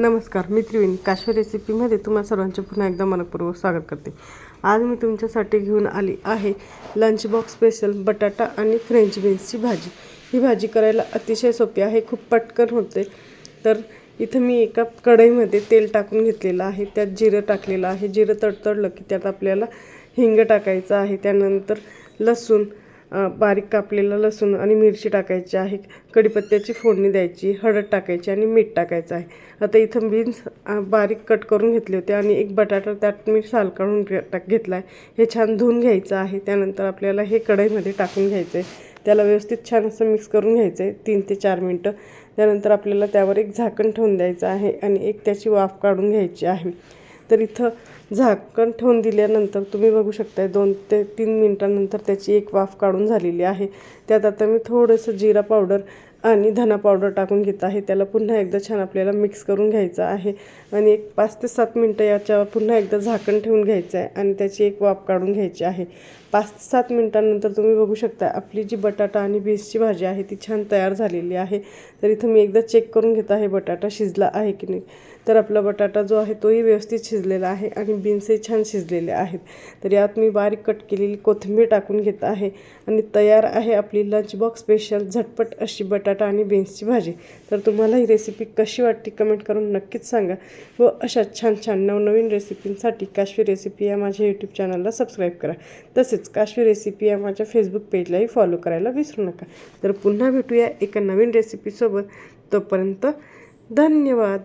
नमस्कार मी त्रिवेणी. काश्मीर रेसिपीमध्ये तुम्हा सर्वांचे पुन्हा एकदा मनपूर्वक स्वागत करते. आज मी तुमच्यासाठी घेऊन आली आहे लंच बॉक्स स्पेशल बटाटा आणि फ्रेंच बीन्सची भाजी. ही भाजी करायला अतिशय सोपी आहे खूप पटकन होते. तर इथं मी एका कढईमध्ये तेल टाकून घेतलेलं आहे त्यात जिरं टाकलेलं आहे. जिरं तडतडलं की त्यात आपल्याला हिंग टाकायचं आहे. त्यानंतर लसूण बारीक कापलेलं लसूण आणि मिरची टाकायची आहे. कढीपत्त्याची फोडणी द्यायची हळद टाकायची आणि मीठ टाकायचं आहे. आता इथं बीन्स बारीक कट करून घेतले होते आणि एक बटाटा त्यात मी साल काढून घे- टाक घेतला आहे हे छान धुवून घ्यायचं आहे. त्यानंतर आपल्याला हे कढईमध्ये टाकून घ्यायचं आहे त्याला व्यवस्थित छान असं मिक्स करून घ्यायचं आहे तीन ते चार मिनटं. त्यानंतर आपल्याला त्यावर एक झाकण ठेवून द्यायचं आहे आणि एक त्याची वाफ काढून घ्यायची आहे. तर इथं झाकण ठेवून दिल्यानंतर तुम्ही बघू शकताय दोन ते तीन मिनटानंतर त्याची एक वाफ काढून झालेली आहे. त्यात आता मी थोडंसं जिरा पावडर आणि धना पावडर टाकून घेत आहे. त्याला पुन्हा एकदा छान आपल्याला मिक्स करून घ्यायचं आहे. आणि एक पाच ते सात मिनटं याच्यावर पुन्हा एकदा झाकण ठेवून घ्यायचं आहे आणि त्याची एक वाफ काढून घ्यायची आहे. पाच ते सात मिनटानंतर तुम्ही बघू शकता आपली जी बटाटा आणि बीन्सची भाजी आहे ती छान तयार झालेली आहे. तर इथं मी एकदा चेक करून घेत आहे बटाटा शिजला आहे की नाही. तर आपला बटाटा जो आहे तोही व्यवस्थित शिजलेला आहे आणि बीन्सही छान शिजलेले आहेत. तर यात मी बारीक कट केलेली कोथिंबीर टाकून घेत आहे आणि तयार आहे आपली लंच बॉक्स स्पेशल झटपट अशी बटाटा आणि बीन्सची भाजी. तर तुम्हाला ही रेसिपी कशी वाटते कमेंट करून नक्कीच सांगा. व अशा छान छान नवनवीन रेसिपींसाठी काश्मीर रेसिपी या माझ्या यूट्यूब चॅनलला सबस्क्राईब करा. तसेच काश्मीर रेसिपी या माझ्या फेसबुक पेजलाही फॉलो करायला विसरू नका. तर पुन्हा भेटूया एका नवीन रेसिपीसोबत तोपर्यंत धन्यवाद.